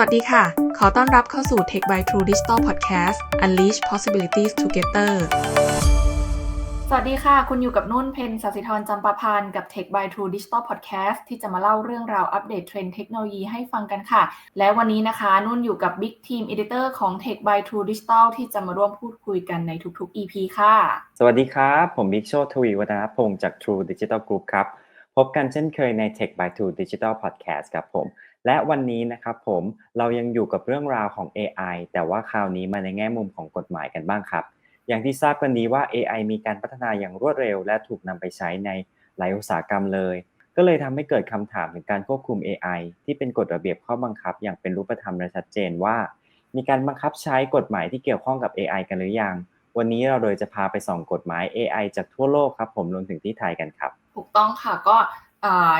วัสดีค่ะ ขอต้อนรับเข้าสู่ Tech by True Digital Podcast Unleash Possibilities Together สวัสดีค่ะ คุณอยู่กับนุ่นเพนสัสิธรจำปาพันธ์กับ Tech by True Digital Podcast ที่จะมาเล่าเรื่องราวอัปเดตเทรนด์เทคโนโลยีให้ฟังกันค่ะ และวันนี้นะคะ นุ่นอยู่กับ Big Team Editor ของ Tech by True Digital ที่จะมาร่วมพูดคุยกันในทุกๆ EP ค่ะ สวัสดีครับ ผมบิ๊กโชตทวีวัฒนพงศ์จาก True Digital Group ครับ พบกันเช่นเคยใน Tech by True Digital Podcast ครับผม และวันนี้นะครับผมเรายังอยู่กับเรื่องราวของ AI แต่ว่าคราวนี้มาในแง่มุมของกฎหมายกันบ้างครับ อย่างที่ทราบกันดีว่า AI มีการพัฒนาอย่างรวดเร็ว และถูกนำไปใช้ในหลายอุตสาหกรรมเลย ก็เลยทำให้เกิดคำถามถึงการควบคุม AI ที่เป็นกฎระเบียบข้อบังคับ อย่างเป็นรูปธรรมและชัดเจนว่า มีการบังคับใช้กฎหมายที่เกี่ยวข้องกับ AI กันหรือยังวันนี้เราเลยจะพาไปส่องกฎหมาย AI จากทั่วโลกครับ ผมรวมถึงที่ไทยกันครับ ถูกต้องค่ะก็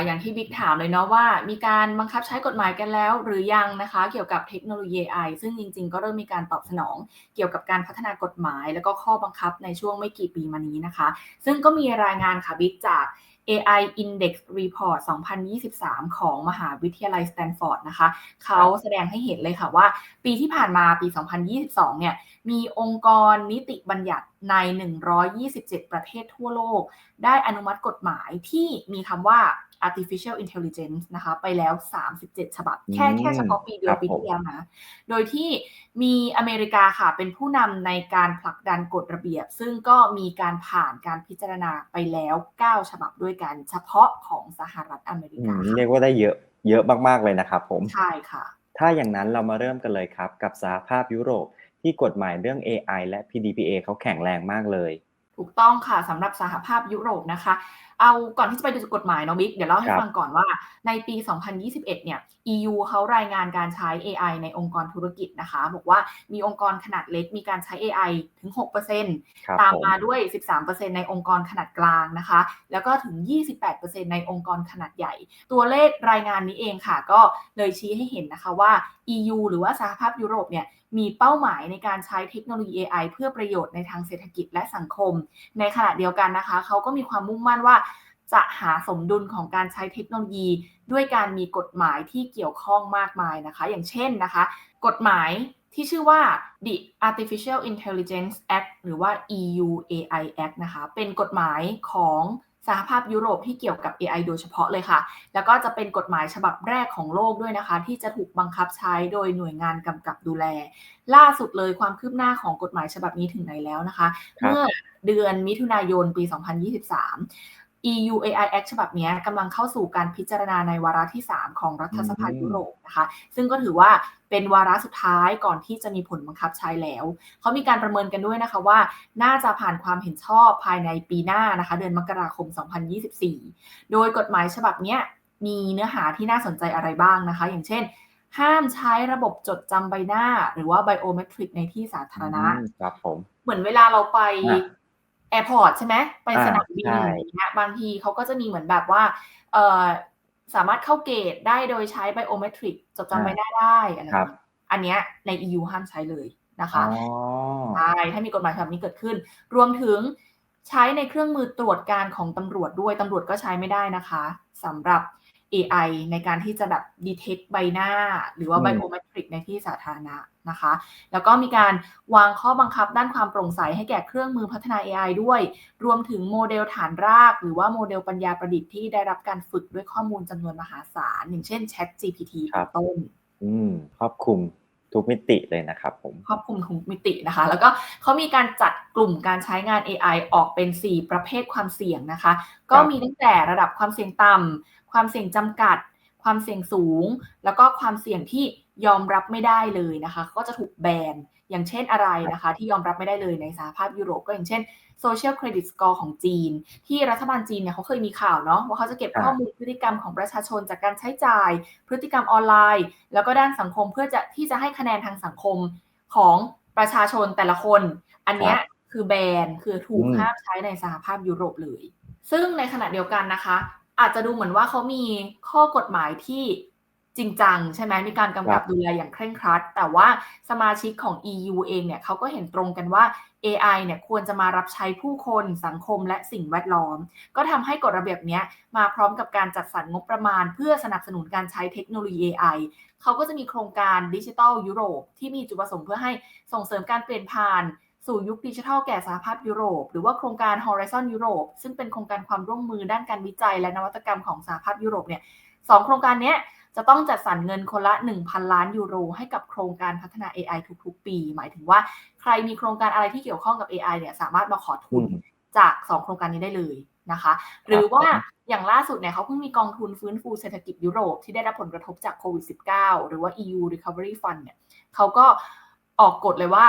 อย่างที่บิ๊กถามเลยเนาะว่ามีการบังคับใช้กฎหมายกันแล้วหรือยังนะคะ เกี่ยวกับเทคโนโลยี AI ซึ่งจริง ๆ ก็เริ่มมีการตอบสนองเกี่ยวกับการพัฒนากฎหมาย แล้วก็ข้อบังคับในช่วงไม่กี่ปีมานี้นะคะ ซึ่งก็มีรายงานค่ะบิ๊กจาก AI Index Report 2023 ของมหาวิทยาลัยสแตนฟอร์ดนะคะ เขาแสดงให้เห็นเลยค่ะว่า ปีที่ผ่านมาปี 2022 เนี่ย มีองค์กรนิติบัญญัติใน 127 ประเทศทั่วโลก ได้อนุมัติกฎหมายที่มีคำว่า artificial intelligence นะคะไปแล้ว 37 ฉบับ แค่อืมแค่เฉพาะปีเดียควรับปีผมที่แล้วนะ โดยที่มีอเมริกาค่ะเป็นผู้นำในการผลักดันกฎระเบียบ ซึ่งก็มีการผ่านการพิจารณาไปแล้ว 9 ฉบับด้วยกัน เฉพาะของสหรัฐอเมริอืกามค่ะเรียกว่าได้เยอะเยอะมาก ๆ เลยนะครับผม ใช่ค่ะ ถ้าอย่างนั้นเรามาเริ่มกันเลยครับ กับสหภาพยุโรป ที่กฎหมายเรื่อง AI และ PDPA เขาแข็งแรงมากเลย ถูกต้องค่ะสำหรับสหภาพยุโรปนะคะ เอาก่อนที่จะไปดูกฎหมายเนาะบิ๊กเดี๋ยวเล่าให้ครับฟังก่อนว่าในปี 2021 เนี่ย EU เขารายงานการใช้ AI ในองค์กรธุรกิจนะคะ บอกว่ามีองค์กรขนาดเล็กมีการใช้ AI ถึง6%ครับตามผมมาด้วย 13%ในองค์กรขนาดกลางนะคะ แล้วก็ถึง 28%ในองค์กรขนาดใหญ่ ตัวเลขรายงานนี้เองค่ะ ก็เลยชี้ให้เห็นนะคะว่า EU หรือว่าสหภาพยุโรปเนี่ย มีเป้าหมายในการใช้เทคโนโลยี AI เพื่อประโยชน์ในทางเศรษฐกิจและสังคม ในขณะเดียวกันนะคะ เขาก็มีความมุ่งมั่นว่า จะหาสมดุลของการใช้เทคโนโลยี ด้วยการมีกฎหมายที่เกี่ยวข้องมากมายนะคะ อย่างเช่นนะคะ กฎหมายที่ชื่อว่า the Artificial Intelligence Act หรือว่า EU AI Act นะคะ เป็นกฎหมายของ สหภาพยุโรปที่เกี่ยวกับ AI โดยเฉพาะเลยค่ะ แล้วก็จะเป็นกฎหมายฉบับแรกของโลกด้วยนะคะ ที่จะถูกบังคับใช้โดยหน่วยงานกำกับดูแล ล่าสุดเลยความคืบหน้าของกฎหมายฉบับนี้ถึงไหนแล้วนะคะครับเมื่อเดือนมิถุนายนปี 2023 EU AI Act ฉบับนี้กำลังเข้าสู่การพิจารณาในวาระที่ 3 ของรัฐสภาอืมยุโรปนะคะ ซึ่งก็ถือว่าเป็นวาระสุดท้ายก่อนที่จะมีผลบังคับใช้แล้ว เขามีการประเมินกันด้วยนะคะว่า น่าจะผ่านความเห็นชอบภายในปีหน้านะคะ เดือนมกราคม 2024 โดยกฎหมายฉบับเนี้ยมีเนื้อหาที่น่าสนใจอะไรบ้างนะคะ อย่างเช่น ห้ามใช้ระบบจดจำใบหน้า หรือว่าไบโอเมตริกในที่สาธารณะอืมครับผมเหมือนเวลาเราไปอะ แอร์พอร์ตใช่ไหมไปอ่าสนามบินใช่อย่างเงี้ยบางทีเขาก็จะมีเหมือนแบบว่าเอ่อสามารถเข้าเกตได้โดยใช้ไบโอเมตริกจดจำใบหน้าได้อะไรอย่างเงี้ยอันเนี้ยใน EU ห้ามใช้เลยนะคะอ๋อใช่ถ้ามีกฎหมายฉบับนี้เกิดขึ้น รวมถึงใช้ในเครื่องมือตรวจการของตำรวจด้วยตำรวจก็ใช้ไม่ได้นะคะสำหรับ AI ในการที่จะแบบ detect ใบหน้า หรือว่าอืม biometric ในที่สาธารณะนะคะ แล้วก็มีการวางข้อบังคับด้านความโปร่งใสให้แก่เครื่องมือพัฒนา AI ด้วย รวมถึงโมเดลฐานราก หรือว่าโมเดลปัญญาประดิษฐ์ที่ได้รับการฝึกด้วยข้อมูลจำนวนมหาศาล อย่างเช่น Chat GPT เป็นต้น อืมครอบคลุมทุกมิติเลยนะครับผมครอบคลุมทุกมิตินะคะ แล้วก็เขามีการจัดกลุ่มการใช้งาน AI ออกเป็น 4 ประเภทความเสี่ยงนะคะ ก็มีตั้งแต่ระดับความเสี่ยงต่ำ ความเสี่ยงจำกัด ความเสี่ยงสูง แล้วก็ความเสี่ยงที่ยอมรับไม่ได้เลยนะคะ ก็จะถูกแบนอย่างเช่นอะไรนะคะ ที่ยอมรับไม่ได้เลยในสหภาพยุโรปก็อย่างเช่น Social Credit Score ของจีน ที่รัฐบาลจีนเนี่ยเขาเคยมีข่าวเนาะว่าเขาจะเก็บครับข้อมูลพฤติกรรมของประชาชนจากการใช้จ่าย พฤติกรรมออนไลน์ แล้วก็ด้านสังคมเพื่อจะที่จะให้คะแนนทางสังคมของประชาชนแต่ละคน อันเนี้ยคือแบนคือถูกอืมห้ามใช้ในสหภาพยุโรปเลย ซึ่งในขณะเดียวกันนะคะ อาจจะดูเหมือนว่าเขามีข้อกฎหมายที่จริงจังใช่ไหมมีการกำกับดูแลอย่างเคร่งครัด แต่ว่าสมาชิกของ EU เองเนี่ยเขาก็เห็นตรงกันว่า AI เนี่ยควรจะมารับใช้ผู้คนสังคมและสิ่งแวดล้อม ก็ทำให้กฎระเบียบนี้มาพร้อมกับการจัดสรรงบประมาณ เพื่อสนับสนุนการใช้เทคโนโลยี AI เขาก็จะมีโครงการดิจิทัลยุโรปที่มีจุดประสงค์เพื่อให้ส่งเสริมการเปลี่ยนผ่าน สู่ยุคดิจิทัลแก่สหภาพยุโรป หรือว่าโครงการ Horizon Europe ซึ่งเป็นโครงการความร่วมมือด้านการวิจัยและนวัตกรรมของสหภาพยุโรปเนี่ยสองโครงการนี้จะต้องจัดสรรเงินคนละ 1,000 ล้านยูโร ให้กับโครงการพัฒนา AI ทุกๆ ปี หมายถึงว่าใครมีโครงการอะไรที่เกี่ยวข้องกับ AI เนี่ยสามารถมาขอทุนจาก 2 โครงการนี้ได้เลยนะคะ หรือว่าอย่างล่าสุดเนี่ยเขาเพิ่งมีกองทุนฟื้นฟูเศรษฐกิจยุโรปที่ได้รับผลกระทบจากโควิด -19 หรือว่า EU Recovery Fund เนี่ยเขาก็ ออกกฎเลยว่า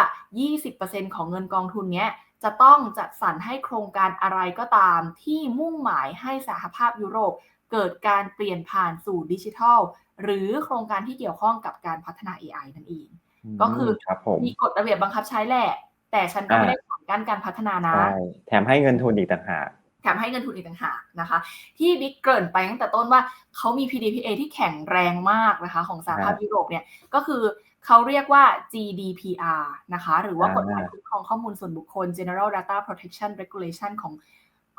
20%ของเงินกองทุนนี้จะต้องจัดสรรให้โครงการอะไรก็ตาม ที่มุ่งหมายให้สหภาพยุโรป เกิดการเปลี่ยนผ่านสู่ดิจิทัล หรือโครงการที่เกี่ยวข้องกับการพัฒนา AI นั่นเอง ก็คือมีกฎระเบียบบังคับใช้แหละ แต่ฉันก็ไม่ได้ขวางกั้นการพัฒนานะ แถมให้เงินทุนอีกต่างหากแถมให้เงินทุนอีกต่างหากนะคะ ที่บิ๊กเกริ่นไปตั้งแต่ต้นว่าเขามี PDPA ที่แข็งแรงมากนะคะ ของสหภาพยุโรปเนี่ยก็คือ เขาเรียกว่า GDPR นะคะ หรือว่ากฎหมายคุ้มครองข้อมูลส่วนบุคคล General Data Protection Regulation ของ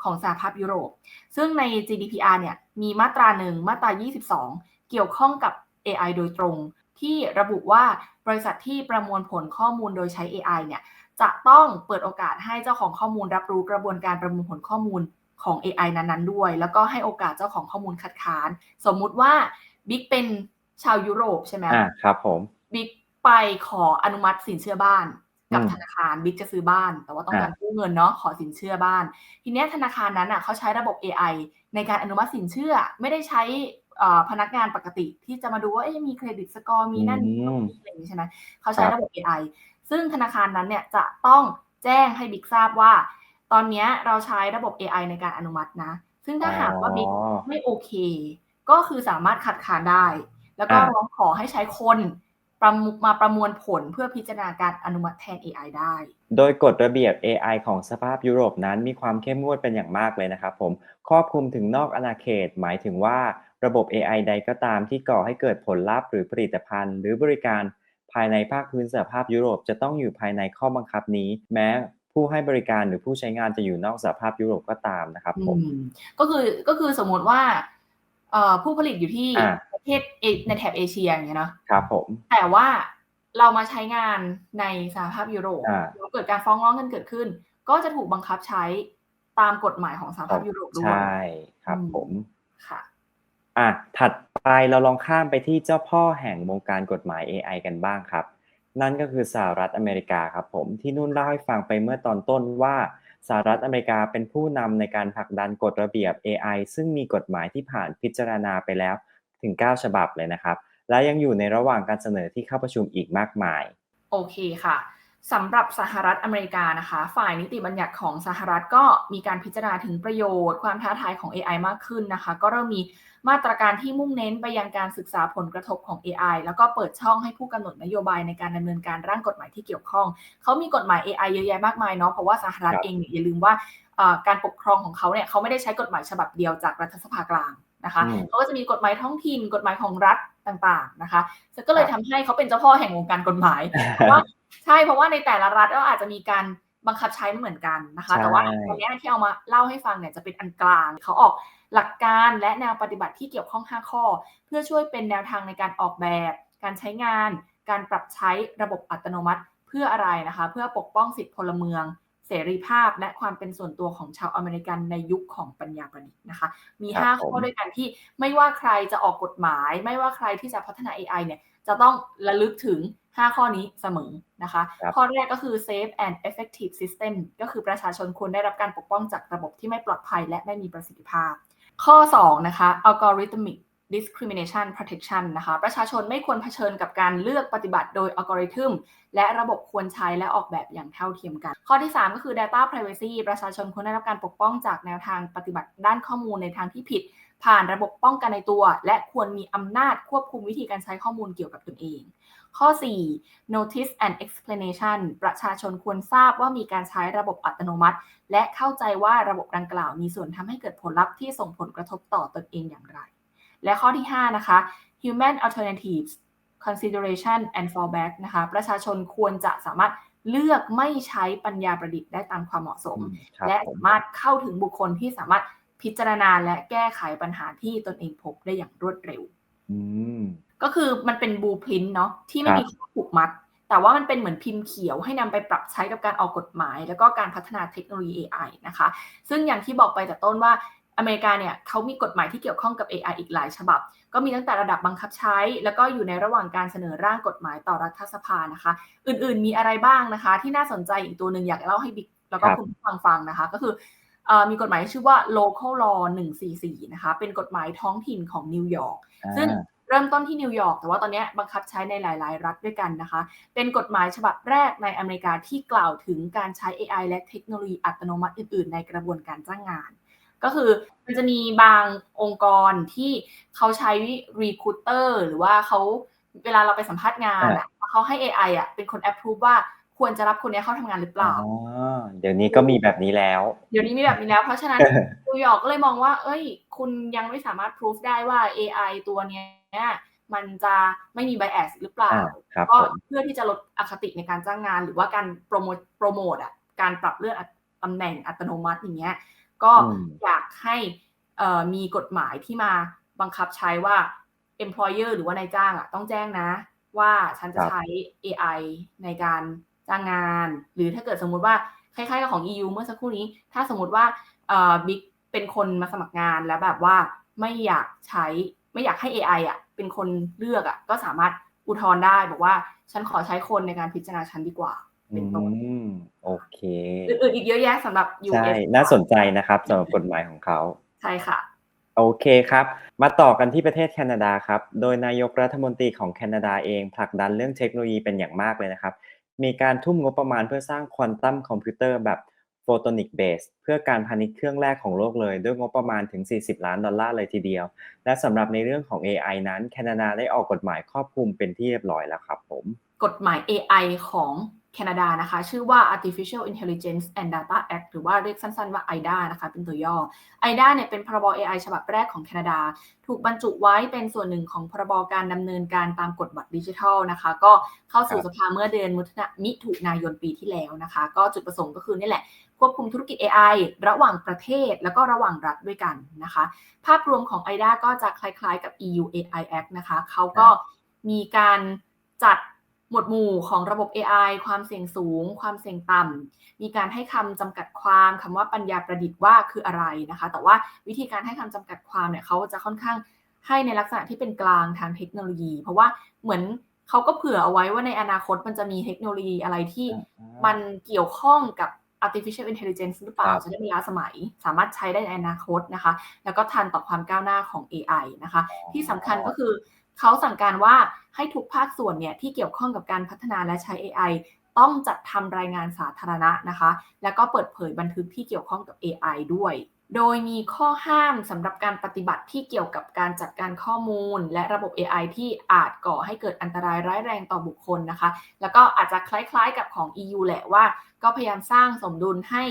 ของสหภาพยุโรป ซึ่งใน GDPR เนี่ย มีมาตราหนึ่งมาตรา 22 เกี่ยวข้องกับ AI โดยตรง ที่ระบุว่าบริษัทที่ประมวลผลข้อมูลโดยใช้ AI เนี่ย จะต้องเปิดโอกาสให้เจ้าของข้อมูลรับรู้กระบวนการประมวลผลข้อมูลของ AI นั้นๆ ด้วย แล้วก็ให้โอกาสเจ้าของข้อมูลคัดค้าน สมมุติว่าบิ๊กเป็นชาวยุโรปใช่ไหมอ่าครับผมบิ๊ก ไปขออนุมัติสินเชื่อบ้าน กับธนาคารบิ๊กจะซื้อบ้าน แต่ว่าต้องการกู้เงินเนาะขอสินเชื่อบ้าน ทีนี้ธนาคารนั้นอะเขาใช้ระบบ AI ในการอนุมัติสินเชื่อไม่ได้ใช้พนักงานปกติที่จะมาดูว่ามีเครดิตสกอร์มีนั่นมีอะไรอย่างนี้ใช่ไหมเขาใช้ระบบ AI ซึ่งธนาคารนั้นเนี่ยจะต้องแจ้งให้บิ๊กทราบว่า ตอนนี้เราใช้ระบบ AI ในการอนุมัตินะ ซึ่งถ้าหากว่าบิ๊กไม่โอเค ก็คือสามารถขัดขานได้ แล้วก็ร้องขอให้ใช้คน ประมาประมวลผลเพื่อพิจารณาการอนุมัติแทน AI ได้ โดยกฎระเบียบ AI ของสภาพยุโรปนั้นมีความเข้มงวดเป็นอย่างมากเลยนะครับผมครอบคลุมถึงนอกอาณาเขต หมายถึงว่าระบบ AI ใดก็ตามที่ก่อให้เกิดผลลัพธ์หรือผลิตภัณฑ์ หรือบริการภายในภาคพื้นสหภาพยุโรปจะต้องอยู่ภายในข้อบังคับนี้ แม้ผู้ให้บริการหรือผู้ใช้งานจะอยู่นอกสหภาพยุโรปก็ตามนะครับผมก็คือก็คือสมมติว่า ผู้ผลิตอยู่ที่ประเทศในแถบเอเชียอย่างเงี้ยเนาะครับผมแต่ว่าเรามาใช้งานในสหภาพยุโรปแล้วเกิดการฟ้องร้องกันเกิดขึ้น ก็จะถูกบังคับใช้ตามกฎหมายของสหภาพยุโรปด้วยใช่ครับผมค่ะอะถัดไปเราลองข้ามไปที่เจ้าพ่อแห่งวงการกฎหมาย AI กันบ้างครับ นั่นก็คือสหรัฐอเมริกาครับผมที่นุ่นเล่าให้ฟังไปเมื่อตอนต้นว่า สหรัฐอเมริกาเป็นผู้นำในการผลักดันกฎระเบียบ AI ซึ่งมีกฎหมายที่ผ่านพิจารณาไปแล้วถึง 9 ฉบับเลยนะครับ และยังอยู่ในระหว่างการเสนอที่เข้าประชุมอีกมากมาย โอเคค่ะ สำหรับสหรัฐอเมริกานะคะ ฝ่ายนิติบัญญัติของสหรัฐก็มีการพิจารณาถึงประโยชน์ความท้าทายของ AI มากขึ้นนะคะ ก็เริ่มมีมาตรการที่มุ่งเน้นไปยังการศึกษาผลกระทบของ AI แล้วก็เปิดช่องให้ผู้กำหนดนโยบายในการดำเนินการร่างกฎหมายที่เกี่ยวข้อง เขามีกฎหมาย AI เยอะแยะมากมายเนาะเพราะว่าสหรัฐเองเนี่ยอย่าลืมว่าการปกครองของเขาเนี่ยเขาไม่ได้ใช้กฎหมายฉบับเดียวจากรัฐสภากลางนะคะเขาก็จะมีกฎหมายท้องถิ่นกฎหมายของรัฐ ต่างๆนะคะก็เลยทำให้เขาเป็นเจ้าพ่อแห่งวงการกฎหมายเพราะว่าใช่เพราะว่าในแต่ละรัฐก็อาจจะมีการบังคับใช้ไม่เหมือนกันนะคะ แต่ว่าตอนนี้ที่เอามาเล่าให้ฟังเนี่ยจะเป็นอันกลางเขาออกหลักการและแนวปฏิบัติที่เกี่ยวข้อง 5 ข้อ เพื่อช่วยเป็นแนวทางในการออกแบบ การใช้งาน การปรับใช้ระบบอัตโนมัติ เพื่ออะไรนะคะ เพื่อปกป้องสิทธิพลเมือง เสรีภาพและความเป็นส่วนตัวของชาวอเมริกันในยุคของปัญญาประดิษฐ์นะคะ มี 5 ข้อด้วยกันที่ไม่ว่าใครจะออกกฎหมาย ไม่ว่าใครที่จะพัฒนา AI เนี่ยจะต้องระลึกถึง 5 ข้อนี้เสมอนะคะ ข้อแรกก็คือ safe and effective system ก็คือประชาชนควรได้รับการปกป้องจากระบบที่ไม่ปลอดภัยและไม่มีประสิทธิภาพ ข้อ 2 นะคะ algorithmic discrimination protection นะคะ ประชาชนไม่ควรเผชิญกับการเลือกปฏิบัติโดยอัลกอริทึมและระบบควรใช้และออกแบบอย่างเท่าเทียมกัน ข้อที่ 3 ก็คือ data privacy ประชาชนควรได้รับการปกป้องจากแนวทางปฏิบัติด้านข้อมูลในทางที่ผิด ผ่านระบบป้องกันในตัว และควรมีอำนาจควบคุมวิธีการใช้ข้อมูลเกี่ยวกับตนเอง ข้อ 4 notice and explanation ประชาชนควรทราบว่ามีการใช้ระบบอัตโนมัติ และเข้าใจว่าระบบดังกล่าวมีส่วนทำให้เกิดผลลัพธ์ที่ส่งผลกระทบต่อตนเองอย่างไร และข้อที่ 5 นะคะ human alternatives consideration and fallback นะคะ ประชาชนควรจะสามารถเลือกไม่ใช้ปัญญาประดิษฐ์ได้ตามความเหมาะสมอืมครับและผมสามารถเข้าถึงบุคคลที่สามารถพิจารณาและแก้ไขปัญหาที่ตนเองพบได้อย่างรวดเร็วอืมก็คือมันเป็นบูพ r ิน t เนาะที่ไม่ครับมีข้อผูกมัด แต่ว่ามันเป็นเหมือนพิมพ์เขียวให้นำไปปรับใช้กับการออกกฎหมาย แล้วก็การพัฒนาเทคโนโลยี AI นะคะ ซึ่งอย่างที่บอกไปแต่ต้นว่า อเมริกาเนี่ยเขามีกฎหมายที่เกี่ยวข้องกับ AI อีกหลายฉบับ ก็มีตั้งแต่ระดับบังคับใช้ แล้วก็อยู่ในระหว่างการเสนอร่างกฎหมายต่อรัฐสภานะคะ อื่นๆมีอะไรบ้างนะคะ ที่น่าสนใจอีกตัวหนึ่งอยากเล่าให้บิ๊กแล้วก็ครับคุณผู้ฟังฟังนะคะ ก็คือเอ่อมีกฎหมายที่ชื่อว่า local law 144 นะคะ เป็นกฎหมายท้องถิ่นของนิวยอร์กซึ่งอ่าเริ่มต้นที่นิวยอร์กแต่ว่าตอนนี้บังคับใช้ในหลาย ๆ รัฐด้วยกันนะคะ เป็นกฎหมายฉบับแรกในอเมริกาที่กล่าวถึงการใช้ AI และเทคโนโลยีอัตโนมัติอื่น ๆ ในกระบวนการจ้างงาน ก็คือมันจะมีบางองค์กรที่เขาใช้ recruiter หรือว่าเขาเวลาเราไปสัมภาษณ์งานอะเขาให้ AI อะเป็นคน approve ว่าควรจะรับคนนี้เข้าทำงานหรือเปล่าอ๋อเดี๋ยวนี้ก็มีแบบนี้แล้ว เดี๋ยวนี้มีแบบนี้แล้ว เพราะฉะนั้นนิวยอร์กก็เลยมองว่า เอ้ย คุณยังไม่สามารถพิสูจได้ว่า AI ตัวเนี้ยมันจะไม่มี bias หรือเปล่าอ่าครับก็ผมเพื่อที่จะลดอคติในการจ้างงาน หรือว่าการโปรโมทโปรโมทอะ การปรับเลื่อนตำแหน่งอัตโนมัติอย่างเงี้ย ก็อืมอยากให้เอ่อมีกฎหมายที่มาบังคับใช้ว่า employer หรือว่านายจ้างอะต้องแจ้งนะ ว่าฉันจะครับใช้ AI ในการจ้างงาน หรือถ้าเกิดสมมุติว่าคล้ายๆกับของ EU เมื่อสักครู่นี้ ถ้าสมมติว่าเอ่อบิ๊กเป็นคนมาสมัครงานแล้วแบบว่าไม่อยากใช้ไม่อยากให้ AI อะเป็นคนเลือกอะก็สามารถอุทธรณ์ได้บอกว่า ฉันขอใช้คนในการพิจารณาฉันดีกว่าอื เป็นต้นมโอเคอื่นๆอีกเยอะแยะสำหรับใช่ US น่าสนใจนะครับสำหรับกฎหมายของเขา ใช่ค่ะ โอเคครับ มาต่อกันที่ประเทศแคนาดาครับ โดยนายกรัฐมนตรีของแคนาดาเองผลักดันเรื่องเทคโนโลยีเป็นอย่างมากเลยนะครับ มีการทุ่มงบประมาณเพื่อสร้างควอนตัมคอมพิวเตอร์แบบโฟโตนิกเบสเพื่อการพาณิชย์เครื่องแรกของโลกเลย ด้วยงบประมาณถึง 40 ล้านดอลลาร์เลยทีเดียว และสำหรับในเรื่องของ AI นั้น แคนาดาได้ออกกฎหมายครอบคลุมเป็นที่เรียบร้อยแล้วครับผม กฎหมาย AI ของ แคนาดานะคะ ชื่อว่า Artificial Intelligence and Data Act หรือว่าเรียกสั้นๆว่า IDA นะคะ เป็นตัวย่อ IDA เนี่ยเป็นพรบ AI ฉบับแรกของแคนาดา ถูกบรรจุไว้เป็นส่วนหนึ่งของพรบการดำเนินการตามกฎบัตรดิจิทัลนะคะ ก็เข้าสู่ครับสภาเมื่อเดือนมิถุนายนปีที่แล้วนะคะ ก็จุดประสงค์ก็คือนี่แหละควบคุมธุรกิจ AI ระหว่างประเทศแล้วก็ระหว่างรัฐด้วยกันนะคะ ภาพรวมของ IDA ก็จะคล้ายๆกับ EU AI Act นะคะเขาก็มีการจัด หมวดหมู่ของระบบ AI ความเสี่ยงสูง ความเสี่ยงต่ำ มีการให้คำจำกัดความคำว่าปัญญาประดิษฐ์ว่าคืออะไรนะคะ แต่ว่าวิธีการให้คำจำกัดความเนี่ยเขาจะค่อนข้างให้ในลักษณะที่เป็นกลางทางเทคโนโลยี เพราะว่าเหมือนเขาก็เผื่อเอาไว้ว่าในอนาคตมันจะมีเทคโนโลยีอะไรที่มันเกี่ยวข้องกับ artificial intelligence หรือเปล่าครับจะได้ไม่ล้าสมัย สามารถใช้ได้ในอนาคตนะคะ แล้วก็ทันต่อความก้าวหน้าของ AI นะคะ ที่สำคัญก็คือ เขาสั่งการว่าให้ทุกภาคส่วนเนี่ยที่เกี่ยวข้องกับการพัฒนาและใช้ AI ต้องจัดทำรายงานสาธารณะนะคะ แล้วก็เปิดเผยบันทึกที่เกี่ยวข้องกับ AI ด้วย โดยมีข้อห้ามสำหรับการปฏิบัติที่เกี่ยวกับการจัดการข้อมูล และระบบ AI ที่อาจก่อให้เกิดอันตรายร้ายแรงต่อบุคคลนะคะ แล้วก็อาจจะคล้ายๆกับของ EU แหละว่า ก็พยายามสร้างสมดุลให้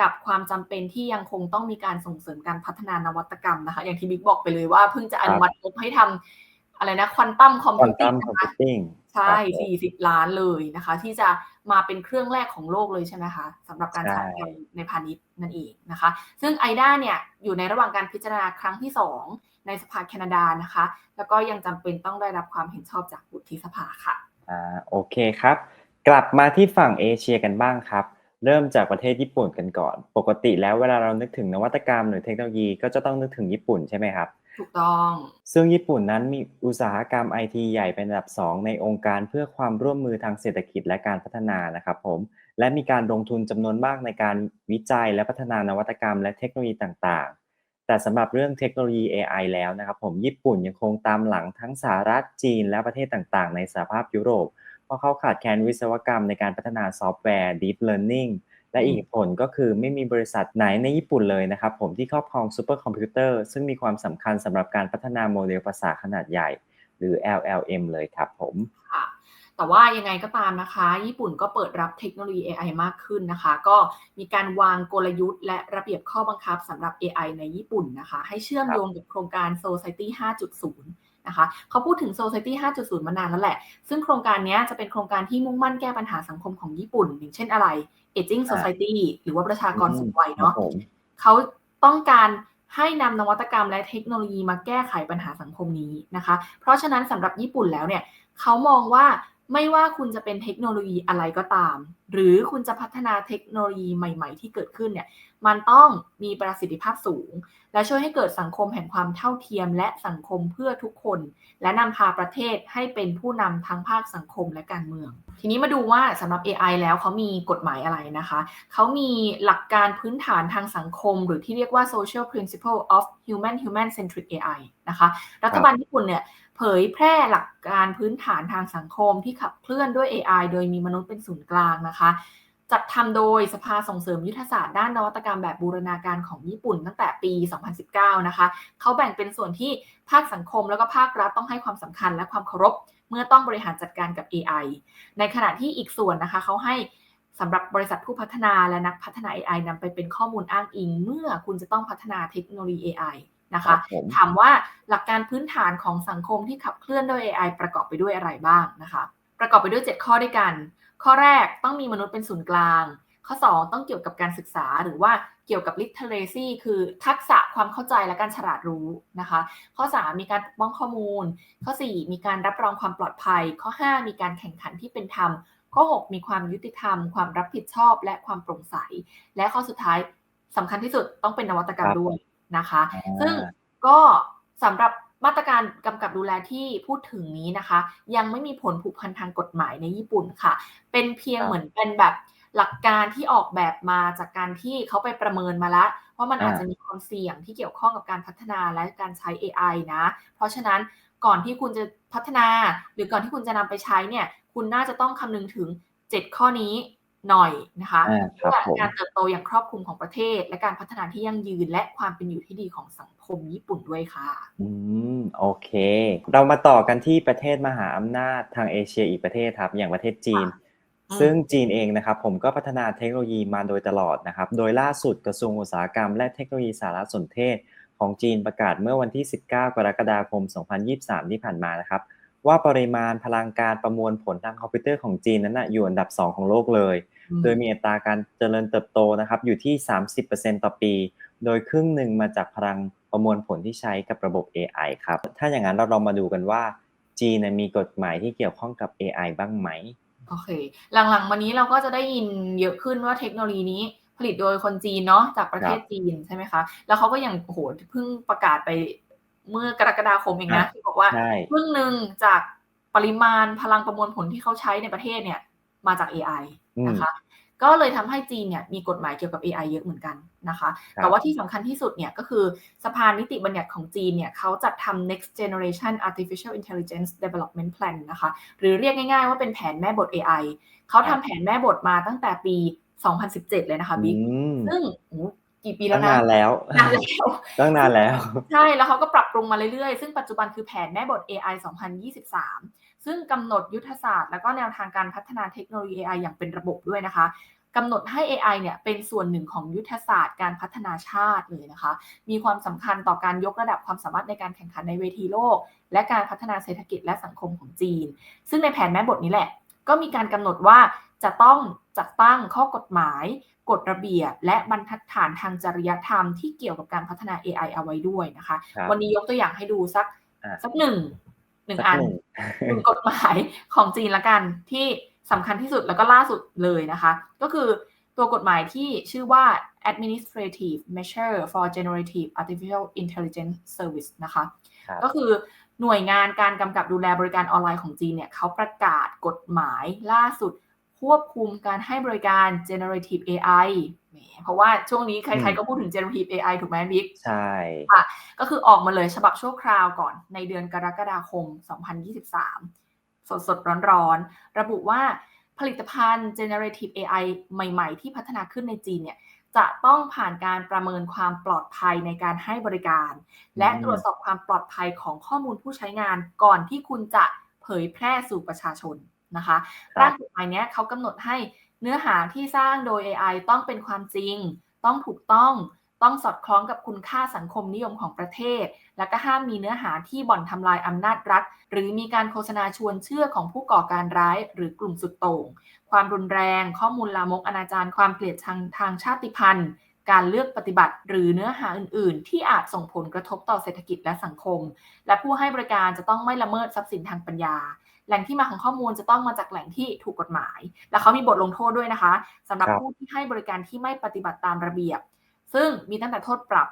กับความจำเป็นที่ยังคงต้องมีการส่งเสริมการพัฒนานวัตกรรมนะคะ อย่างที่บิ๊กบอกไปเลยว่าเพิ่งจะอนุมัติงบให้ทำ อะไรนะควอนตัมคอมควอพินวติ้ตังมคอมพิวติ้งใช่40ล้านเลยนะคะ ที่จะมาเป็นเครื่องแรกของโลกเลยใช่ไหมคะสำหรับการใช้ใช่ในพาณิชย์นั่นเองนะคะ ซึ่ง IDA เนี่ยอยู่ในระหว่างการพิจารณาครั้งที่2ในสภาแคนาดานะคะ แล้วก็ยังจำเป็นต้องได้รับความเห็นชอบจากวุฒิสภาค่ะอ่าโอเคครับ กลับมาที่ฝั่งเอเชียกันบ้างครับ เริ่มจากประเทศญี่ปุ่นกันก่อน ปกติแล้วเวลาเรานึกถึงนวัตกรรมหรือเทคโนโลยีก็จะต้องนึกถึงญี่ปุ่นใช่ไหมครับ ถูกต้อง ซึ่งญี่ปุ่นนั้นมีอุตสาหกรรมไอทีใหญ่เป็นอันดับ 2 ในองค์การเพื่อความร่วมมือทางเศรษฐกิจและการพัฒนานะครับผม และมีการลงทุนจำนวนมากในการวิจัยและพัฒนานวัตกรรมและเทคโนโลยีต่างๆ แต่สำหรับเรื่องเทคโนโลยี AI แล้วนะครับผมญี่ปุ่นยังคงตามหลังทั้งสหรัฐจีนและประเทศต่างๆ ในสหภาพยุโรป เพราะเขาขาดแคลนวิศวกรรมในการพัฒนาซอฟต์แวร์ Deep Learning และอีกผลก็คือไม่มีบริษัทไหนในญี่ปุ่นเลยนะครับผมที่ครอบครองซูเปอร์คอมพิวเตอร์ซึ่งมีความสำคัญสำหรับการพัฒนาโมเดลภาษาขนาดใหญ่ หรือ LLM เลยครับผมค่ะแต่ว่ายังไงก็ตามนะคะ ญี่ปุ่นก็เปิดรับเทคโนโลยี AI มากขึ้นนะคะ ก็มีการวางกลยุทธ์ และระเบียบข้อบังคับสำหรับ AI ในญี่ปุ่นนะคะ ให้เชื่อมโยงกับโครงการ Society 5.0 นะคะเขาพูดถึง Society 5.0 มานานแล้วแหละ ซึ่งโครงการนี้จะเป็นโครงการที่มุ่งมั่นแก้ปัญหาสังคมของญี่ปุ่น อย่างเช่นอะไร Aging Society หรือว่าประชากรสูงวัยครัเนาะบผมเขาต้องการให้นำนวัตกรรมและเทคโนโลยีมาแก้ไขปัญหาสังคมนี้นะคะ เพราะฉะนั้นสำหรับญี่ปุ่นแล้วเนี่ยเขามองว่าไม่ว่าคุณจะเป็นเทคโนโลยีอะไรก็ตาม หรือคุณจะพัฒนาเทคโนโลยีใหม่ ๆ ที่เกิดขึ้นเนี่ย มันต้องมีประสิทธิภาพสูง และช่วยให้เกิดสังคมแห่งความเท่าเทียม และสังคมเพื่อทุกคน และนำพาประเทศให้เป็นผู้นำทั้งภาคสังคมและการเมือง ทีนี้มาดูว่าสำหรับ AI แล้วเขามีกฎหมายอะไรนะคะ เขามีหลักการพื้นฐานทางสังคม หรือที่เรียกว่า social principle of human human centric AI นะคะรัฐบาลญี่ปุ่นเนี่ยเผยแพร่หลักการพื้นฐานทางสังคมที่ขับเคลื่อนด้วย AI โดยมีมนุษย์เป็นศูนย์กลางนะคะ จัดทำโดยสภาส่งเสริมยุทธศาสตร์ด้านนวัตกรรมแบบบูรณาการของญี่ปุ่นตั้งแต่ปี 2019 นะคะ เขาแบ่งเป็นส่วนที่ภาคสังคมแล้วก็ภาครัฐต้องให้ความสำคัญและความเคารพ เมื่อต้องบริหารจัดการกับ AI ในขณะที่อีกส่วนนะคะเขาให้สำหรับบริษัทผู้พัฒนาและนักพัฒนา AI นำไปเป็นข้อมูลอ้างอิง เมื่อคุณจะต้องพัฒนาเทคโนโลยี AI นะครัคะบผมถามว่าหลักการพื้นฐานของสังคมที่ขับเคลื่อนด้วย AI ประกอบไปด้วยอะไรบ้างนะคะ ประกอบไปด้วย 7 ข้อด้วยกัน ข้อแรกต้องมีมนุษย์เป็นศูนย์กลาง ข้อ 2 ต้องเกี่ยวกับการศึกษาหรือว่าเกี่ยวกับ literacy คือทักษะความเข้าใจและการฉลาดรู้นะคะ ข้อ 3 มีการปกป้องข้อมูล ข้อ 4 มีการรับรองความปลอดภัย ข้อ 5 มีการแข่งขันที่เป็นธรรม ข้อ 6 มีความยุติธรรม ความรับผิดชอบ และความโปร่งใส และข้อสุดท้ายสำคัญที่สุดต้องเป็นนวัตกรรมครับด้วยนะคะอ่าซึ่งก็สำหรับ มาตรการกำกับดูแลที่พูดถึงนี้นะคะ ยังไม่มีผลผูกพันทางกฎหมายในญี่ปุ่นค่ะ เป็นเพียงครับเหมือนเป็นแบบหลักการที่ออกแบบมาจากการที่เขาไปประเมินมาแล้วว่ามันอ่าอาจจะมีความเสี่ยงที่เกี่ยวข้องกับการพัฒนาและการใช้ AI นะ เพราะฉะนั้นก่อนที่คุณจะพัฒนา หรือก่อนที่คุณจะนำไปใช้เนี่ย คุณน่าจะต้องคำนึงถึง 7 ข้อนี้ หน่อยนะคะอ่าครับเพื่อผมการเติบโตอย่างครอบคลุมของประเทศ และการพัฒนาที่ยั่งยืน และความเป็นอยู่ที่ดีของสังคมญี่ปุ่นด้วยค่ะ อืมโอเค เรามาต่อกันที่ประเทศมหาอำนาจทางเอเชียอีกประเทศครับ อย่างประเทศจีนอืมซึ่งจีนเองนะครับ ผมก็พัฒนาเทคโนโลยีมาโดยตลอดนะครับ โดยล่าสุดกระทรวงอุตสาหกรรม และเทคโนโลยีสารสนเทศ ของจีนประกาศเมื่อวันที่ 19 กรกฎาคม 2023 ที่ผ่านมานะครับว่าปริมาณพลังการประมวลผลทางคอมพิวเตอร์ของจีนนั้นนะอยู่อันดับ 2 ของโลกเลยอืม โดยมีอัตราการเจริญเติบโตนะครับอยู่ที่ 30%ต่อปี โดยครึ่งหนึ่งมาจากพลังประมวลผลที่ใช้กับระบบ AI ครับ ถ้าอย่างนั้นเราลองมาดูกันว่าจีนนะมีกฎหมายที่เกี่ยวข้องกับ AI บ้างไหม โอเค หลังๆมานี้เราก็จะได้ยินเยอะขึ้นว่าเทคโนโลยีนี้ผลิตโดยคนจีนเนาะจากประเทศจีนใช่ไหมคะ แล้วเขาก็ยังโอ้โหเพิ่งประกาศไปเมื่อกรกฎาคมเองนะอะที่บอกว่าใช่ครึ่งหนึ่งจากปริมาณพลังประมวลผลที่เขาใช้ในประเทศเนี่ยมาจาก AI อืม นะคะก็เลยทำให้จีนเนี่ยมีกฎหมายเกี่ยวกับ AI เยอะเหมือนกันนะคะครับแต่ว่าที่สำคัญที่สุดเนี่ยก็คือสภานิติบัญญัติของจีนเนี่ยเขาจัดทำ next generation artificial intelligence development plan นะคะ หรือเรียกง่ายๆว่าเป็นแผนแม่บท AI เขาทำแผนแม่บทมาตั้งแต่ปี 2017 เลยนะคะบิ๊กอืมซึ่งโอ้โห กี่ปีแล้ตั้วงนะนานแล้วนานแล้วตั้งนานแล้ว ใช่แล้วเขาก็ปรับปรุงมาเรื่อยๆ ซึ่งปัจจุบันคือแผนแม่บท AI 2023 ซึ่งกำหนดยุทธศาสตร์ แล้วก็แนวทางการพัฒนาเทคโนโลยี AI อย่างเป็นระบบด้วยนะคะกำหนดให้ AI เนี่ยเป็นส่วนหนึ่งของยุทธศาสตร์การพัฒนาชาติเลยนะคะ มีความสำคัญต่อการยกระดับความสามารถในการแข่งขันในเวทีโลก และการพัฒนาเศรษฐกิจและสังคมของจีน ซึ่งในแผนแม่บทนี้แหละ ก็มีการกำหนดว่า จะต้องจัดตั้งข้อกฎหมายกฎระเบียบ และบรรทัดฐานทางจริยธรรมที่เกี่ยวกับการพัฒนา AI เอาไว้ด้วยนะคะครับวันนี้ยกตัวอย่างให้ดูสักอะสักหนึ่งหนึ่งสักอันหนึ่งหนึ่งกฎหมายของจีนละกันที่สำคัญที่สุดแล้วก็ล่าสุดเลยนะคะ ก็คือตัวกฎหมายที่ชื่อว่า Administrative Measure for Generative Artificial Intelligence Service นะคะครับก็คือหน่วยงานการกำกับดูแลบริการออนไลน์ของจีนเนี่ยเขาประกาศกฎหมายล่าสุด ควบคุมการให้บริการ generative AI แหมเพราะว่าช่วงนี้ใคอืรมๆก็พูดถึง generative AI ถูกไหมบิ๊ก ใช่ก็คือออกมาเลยฉบับชั่วคราวก่อนในเดือนกรกฎาคม 2023 สดสดๆร้อนๆ ระบุว่าผลิตภัณฑ์ generative AI ใหม่ๆ ที่พัฒนาขึ้นในจีนเนี่ยจะต้องผ่านการประเมินความปลอดภัยในการให้บริการ และอืมตรวจสอบความปลอดภัยของข้อมูลผู้ใช้งานก่อนที่คุณจะเผยแพร่สู่ประชาชน นะคะครับร่างกฎหมายเนี้ยเขากำหนดให้เนื้อหาที่สร้างโดย AI ต้องเป็นความจริง ต้องถูกต้องต้องสอดคล้องกับคุณค่าสังคมนิยมของประเทศ และก็ห้ามมีเนื้อหาที่บ่อนทำลายอำนาจรัฐ หรือมีการโฆษณาชวนเชื่อของผู้ก่อการร้าย หรือกลุ่มสุดโต่ง ความรุนแรง ข้อมูลลามกอนาจารความเกลียดชังทางชาติพันธุ์ การเลือกปฏิบัติหรือเนื้อหาอื่น ๆ ที่อาจส่งผลกระทบต่อเศรษฐกิจและสังคม และผู้ให้บริการจะต้องไม่ละเมิดทรัพย์สินทางปัญญา แหล่งที่มาของข้อมูลจะต้องมาจากแหล่งที่ถูกกฎหมาย และเขามีบทลงโทษด้วยนะคะสำหรับครับผู้ที่ให้บริการที่ไม่ปฏิบัติตามระเบียบ ซึ่งมีตั้งแต่โทษปรับ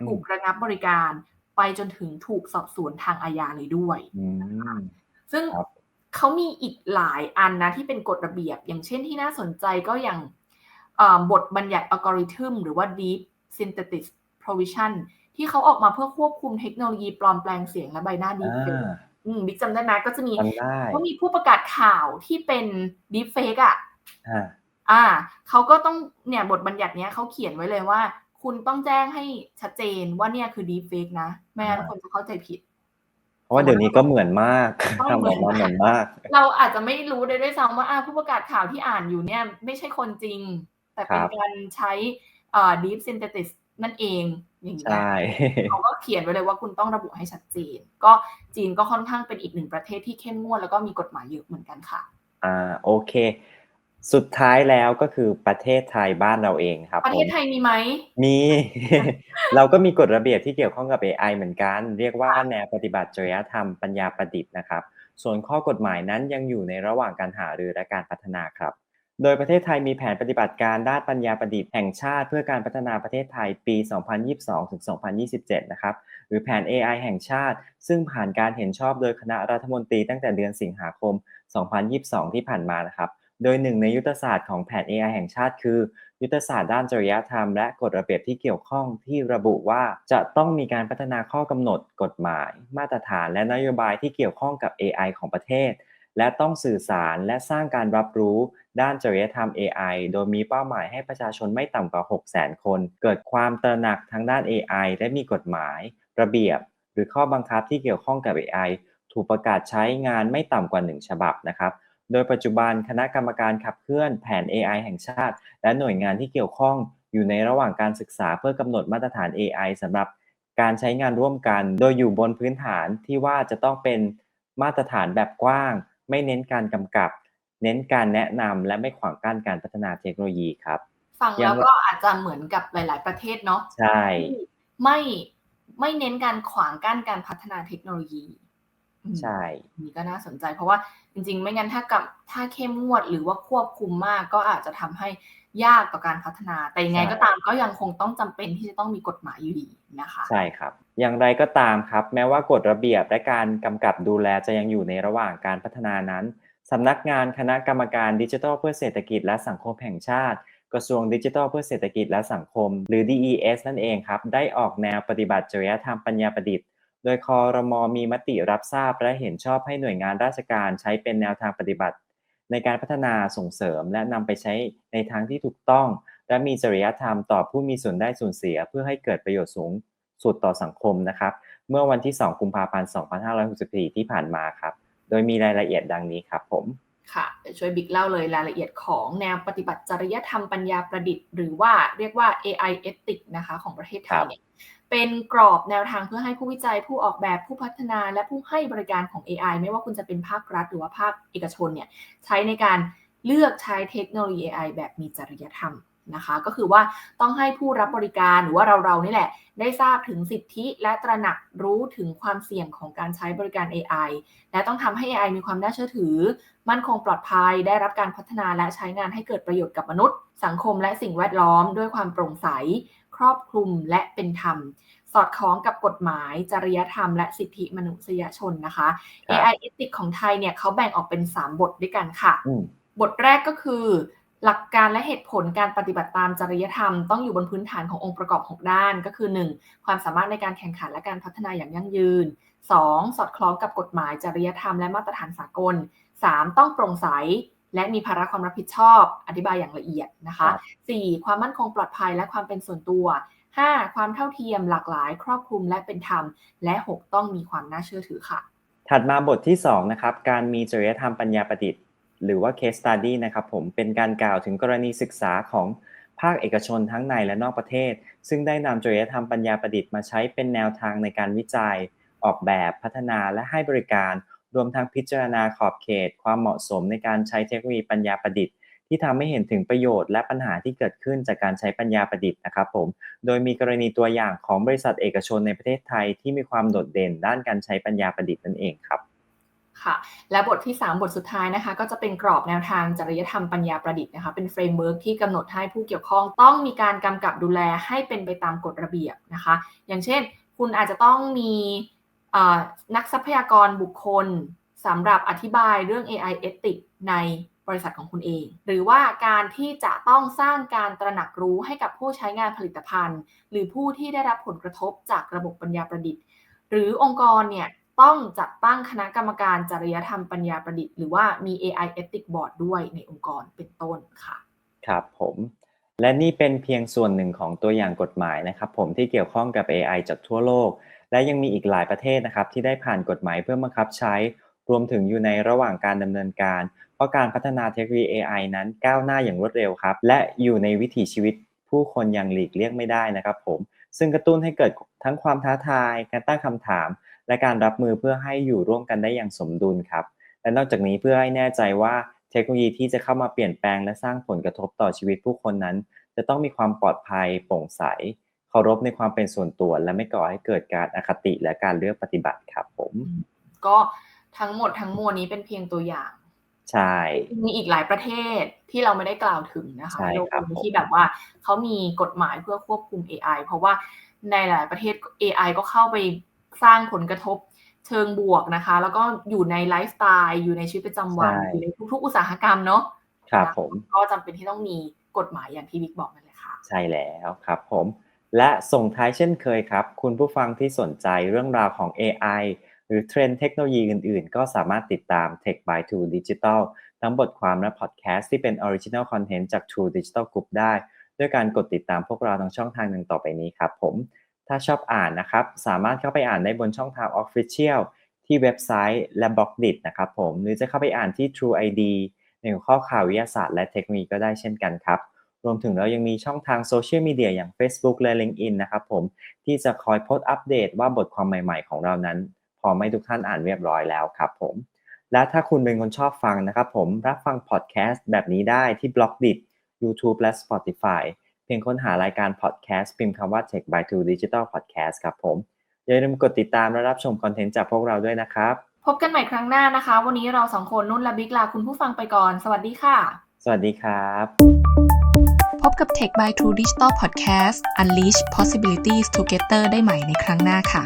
อืมถูกระงับบริการ ไปจนถึงถูกสอบสวนทางอาญาเลยด้วยอืมซึ่งครับเขามีอีกหลายอันนะที่เป็นกฎระเบียบ อย่างเช่นที่น่าสนใจก็อย่างเอ่อ บทบัญญัติอัลกอริทึมหรือว่า Deep Synthetic Provision ที่เขาออกมาเพื่อควบคุมเทคโนโลยีปลอมแปลงเสียงและใบหน้าอ่ Deepfake าอืมบิ๊กจำได้ไหมก็จะมีจำได้ก็มีผู้ประกาศข่าวที่เป็น Deepfake อะอ่าอ่าเขาก็ต้องเนี่ยบทบัญญัติเนี้ยเขาเขียนไว้เลยว่า คุณต้องแจ้งให้ชัดเจนว่าเนี่ยคือ Deepfake นะไม่งั้นอ่าคนจะเข้าใจผิดเพราะว่าเดี๋ยวนี้ก็เหมือนมากต้องทำเหอมืออนกมาเหมือนมาก เราอาจจะไม่รู้เลยด้วยซ้ำว่าอ่าผู้ประกาศข่าวที่อ่านอยู่เนี่ย ไม่ใช่คนจริง แต่เป็นครับการใช้อ่า deep synthesis นั่นเองอย่างเงี้ยใช่เขาก็เขียนไว้เลยว่าคุณต้องระบุให้ชัดเจน ก็จีนก็ค่อนข้างเป็นอีกหนึ่งประเทศที่เข้มงวดแล้วก็มีกฎหมายเยอะเหมือนกันค่ะ อ่าโอเค สุดท้ายแล้วก็คือประเทศไทยบ้านเราเองครับ ประเทศผมไทยมีไหมมี เราก็มีกฎระเบียบที่เกี่ยวข้องกับ AI เหมือนกัน เรียกว่าแนวปฏิบัติจริยธรรมปัญญาประดิษฐ์นะครับ ส่วนข้อกฎหมายนั้นยังอยู่ในระหว่างการหารือและการพัฒนาครับ โดยประเทศไทยมีแผนปฏิบัติการด้านปัญญาประดิษฐ์แห่งชาติ เพื่อการพัฒนาประเทศไทยปี 2022-2027 นะครับ หรือแผน AI แห่งชาติ ซึ่งผ่านการเห็นชอบโดยคณะรัฐมนตรีตั้งแต่เดือนสิงหาคม 2022 ที่ผ่านมานะครับ โดยหนึ่งในยุทธศาสตร์ของแผน AI แห่งชาติคือ ยุทธศาสตร์ด้านจริยธรรมและกฎระเบียบที่เกี่ยวข้องที่ระบุว่าจะต้องมีการพัฒนาข้อกำหนด กฎหมาย มาตรฐาน และนโยบายที่เกี่ยวข้องกับ AI ของประเทศ และต้องสื่อสารและสร้างการรับรู้ด้านจริยธรรม AI โดยมีเป้าหมายให้ประชาชนไม่ต่ำกว่า 600,000 คน เกิดความตระหนักทางด้าน AI และมีกฎหมาย ระเบียบ หรือข้อบังคับที่เกี่ยวข้องกับ AI ถูกประกาศใช้งานไม่ต่ำกว่า 1 ฉบับนะครับ โดยปัจจุบันคณะกรรมการขับเคลื่อนแผน AI แห่งชาติ และหน่วยงานที่เกี่ยวข้องอยู่ในระหว่างการศึกษาเพื่อกำหนดมาตรฐาน AI สำหรับการใช้งานร่วมกัน โดยอยู่บนพื้นฐานที่ว่าจะต้องเป็นมาตรฐานแบบกว้าง ไม่เน้นการกำกับ เน้นการแนะนำและไม่ขวางกั้นการพัฒนาเทคโนโลยีครับ ฟังยัแล้วงก็อาจจะเหมือนกับหลาย ๆ ประเทศเนาะใช่ที่ไม่ไม่เน้นการขวางกั้นการพัฒนาเทคโนโลยีอืมใช่อันนี่ก็น่าสนใจ เพราะว่าจริง ๆ ไม่งั้นถ้ากับถ้าเข้มงวดหรือว่าควบคุมมาก ก็อาจจะทำให้ยากต่อการพัฒนา แต่ยังไงใช่ก็ตามก็ยังคงต้องจำเป็นที่จะต้องมีกฎหมายอยู่ดีนะคะ ใช่ครับ อย่างไรก็ตามครับ แม้ว่ากฎระเบียบและการกำกับดูแลจะยังอยู่ในระหว่างการพัฒนานั้นสำนักงานคณะกรรมการดิจิทัลเพื่อเศรษฐกิจและสังคมแห่งชาติ กระทรวงดิจิทัลเพื่อเศรษฐกิจและสังคม หรือ DES นั่นเองครับ ได้ออกแนวปฏิบัติจริยธรรมปัญญาประดิษฐ์โดยคอรมอมีมติรับทราบและเห็นชอบให้หน่วยงานราชการใช้เป็นแนวทางปฏิบัติ ในการพัฒนาส่งเสริม และนำไปใช้ในทางที่ถูกต้อง และมีจริยธรรมต่อผู้มีส่วนได้ส่วนเสียเพื่อให้เกิดประโยชน์สูง สุดต่อสังคมนะครับ เมื่อวันที่ 2 กุมภาพันธ์ 2564 ที่ผ่านมาครับ โดยมีรายละเอียดดังนี้ครับผมค่ะเดี๋ยวช่วยบิ๊กเล่าเลยรายละเอียดของแนวปฏิบัติจริยธรรมปัญญาประดิษฐ์ หรือว่าเรียกว่า AI Ethics นะคะของประเทศไทยเนี่ยเป็นกรอบแนวทางเพื่อให้ผู้วิจัยผู้ออกแบบผู้พัฒนาและผู้ให้บริการของ AI ไม่ว่าคุณจะเป็นภาครัฐหรือว่าภาคเอกชนเนี่ยใช้ในการเลือกใช้เทคโนโลยี AI แบบมีจริยธรรม นะคะ ก็คือว่าต้องให้ผู้รับบริการหรือว่าเราๆนี่แหละ ได้ทราบถึงสิทธิและตระหนักรู้ถึงความเสี่ยงของการใช้บริการ AI และต้องทำให้ AI มีความน่าเชื่อถือ มั่นคงปลอดภัย ได้รับการพัฒนาและใช้งานให้เกิดประโยชน์กับมนุษย์ สังคมและสิ่งแวดล้อม ด้วยความโปร่งใส ครอบคลุมและเป็นธรรมสอดคล้องกับกฎหมาย จริยธรรม และสิทธิมนุษยชนนะคะครับ AI Ethics ของไทยเนี่ยเขาแบ่งออกเป็น 3 บทด้วยกันค่ะอืมบทแรกก็คือ หลักการและเหตุผลการปฏิบัติตามจริยธรรมต้องอยู่บนพื้นฐานขององค์ประกอบ 6 ด้าน ก็คือ 1. ความสามารถในการแข่งขันและการพัฒนาอย่างยั่งยืน 2. สอดคล้องกับกฎหมายจริยธรรมและมาตรฐานสากล 3. ต้องโปร่งใส และมีภาระความรับผิดชอบ อธิบายอย่างละเอียดนะคะครับ 4. ความมั่นคงปลอดภัยและความเป็นส่วนตัว 5. ความเท่าเทียมหลากหลาย ครอบคลุมและเป็นธรรม และ 6 ต้องมีความน่าเชื่อถือค่ะ ถัดมาบทที่2นะครับการมีจริยธรรมปัญญาประดิษฐ์ หรือว่า case study นะครับผมเป็นการกล่าวถึงกรณีศึกษาของภาคเอกชนทั้งในและนอกประเทศ ซึ่งได้นำจริยธรรมปัญญาประดิษฐ์มาใช้เป็นแนวทางในการวิจัย ออกแบบพัฒนาและให้บริการ รวมทั้งพิจารณาขอบเขต ความเหมาะสมในการใช้เทคโนโลยีปัญญาประดิษฐ์ที่ทำให้เห็นถึงประโยชน์และปัญหาที่เกิดขึ้นจากการใช้ปัญญาประดิษฐ์นะครับผม โดยมีกรณีตัวอย่างของบริษัทเอกชนในประเทศไทยที่มีความโดดเด่นด้านการใช้ปัญญาประดิษฐ์นั่นเองครับ ค่ะและบทที่ 3 บทสุดท้ายนะคะ ก็จะเป็นกรอบแนวทางจริยธรรมปัญญาประดิษฐ์นะคะ เป็นเฟรมเวิร์กที่กำหนดให้ผู้เกี่ยวข้องต้องมีการกำกับดูแลให้เป็นไปตามกฎระเบียบนะคะ อย่างเช่น คุณอาจจะต้องมีนักทรัพยากรบุคคลสำหรับอธิบายเรื่อง AI Ethics ในบริษัทของคุณเอง หรือว่าการที่จะต้องสร้างการตระหนักรู้ให้กับผู้ใช้งานผลิตภัณฑ์ หรือผู้ที่ได้รับผลกระทบจากระบบปัญญาประดิษฐ์ หรือองค์กรเนี่ย ต้องจัดตั้งคณะกรรมการจริยธรรมปัญญาประดิษฐ์หรือว่ามี AI Ethics Board ด้วยในองค์กรเป็นต้นค่ะ ครับผม และนี่เป็นเพียงส่วนหนึ่งของตัวอย่างกฎหมายนะครับ ผมที่เกี่ยวข้องกับ AI จากทั่วโลก และยังมีอีกหลายประเทศนะครับ ที่ได้ผ่านกฎหมายเพื่อบังคับใช้ รวมถึงอยู่ในระหว่างการดำเนินการ เพราะการพัฒนาเทคโนโลยี AI นั้นก้าวหน้าอย่างรวดเร็วครับ และอยู่ในวิถีชีวิตผู้คนอย่างหลีกเลี่ยงไม่ได้นะครับ ผม ซึ่งกระตุ้นให้เกิดทั้งความท้าทาย การตั้งคำถาม และการรับมือเพื่อให้อยู่ร่วมกันได้อย่างสมดุลครับ และนอกจากนี้เพื่อให้แน่ใจว่าเทคโนโลยีที่จะเข้ามาเปลี่ยนแปลงและสร้างผลกระทบต่อชีวิตผู้คนนั้น จะต้องมีความปลอดภัยโปร่งใสเคารพในความเป็นส่วนตัว และไม่ก่อให้เกิดการอคติและการเลือกปฏิบัติครับผม ก็ทั้งหมดทั้งมวลนี้เป็นเพียงตัวอย่างใช่ มีอีกหลายประเทศที่เราไม่ได้กล่าวถึงนะคะใช่โลกครับนี้ผมที่แบบว่าเขามีกฎหมายเพื่อควบคุม AI เพราะว่าในหลายประเทศ AI ก็เข้าไป สร้างผลกระทบเชิงบวกนะคะ แล้วก็อยู่ในไลฟ์สไตล์อยู่ในชีวิตประจำวัน อยู่ในทุก ๆ อุตสาหกรรมเนาะครับผมก็จำเป็นที่ต้องมีกฎหมายอย่างที่วิกบอกนั่นแหละค่ะ ใช่แล้วครับผม และส่งท้ายเช่นเคยครับ คุณผู้ฟังที่สนใจเรื่องราวของ AI หรือเทรนด์เทคโนโลยีอื่น ๆ ก็สามารถติดตาม Tech by True Digital ทั้งบทความและพอดแคสต์ที่เป็น Original Content จาก True Digital Group ได้ ด้วยการกดติดตามพวกเราทางช่องทางหนึ่งต่อไปนี้ครับผม ถ้าชอบอ่านนะครับ สามารถเข้าไปอ่านได้บนช่องทาง Official ที่เว็บไซต์และ b ล็อกดินะครับผม หรือจะเข้าไปอ่านที่ True ID ในหัวข้อข่าววิทยาศาสตร์และเทคโนโลยีก็ได้เช่นกันครับ รวมถึงเรายังมีช่องทางโซเชียลมีเดียอย่าง Facebook และ LinkedIn นะครับผม ที่จะคอยโพสต์อัปเดตว่าบทความใหม่ๆ ของเรานั้นพร้อมให้ทุกท่านอ่านเรียบร้อยแล้วครับผม และถ้าคุณเป็นคนชอบฟังนะครับผม รับฟังพอดแคสต์แบบนี้ได้ที่ b ล็อกดิ YouTube และ Spotify เพียงค้นหารายการพอดแคสต์พิมพ์คำว่า Tech by Two Digital Podcast ครับผม อย่าลืมกดติดตามและรับชมคอนเทนต์จากพวกเราด้วยนะครับ พบกันใหม่ครั้งหน้านะคะ วันนี้เราสองคนนุ่นและบิ๊กลาคุณผู้ฟังไปก่อน สวัสดีค่ะ สวัสดีครับ พบกับ Tech by True Digital Podcast Unleash Possibilities Together ได้ใหม่ในครั้งหน้าค่ะ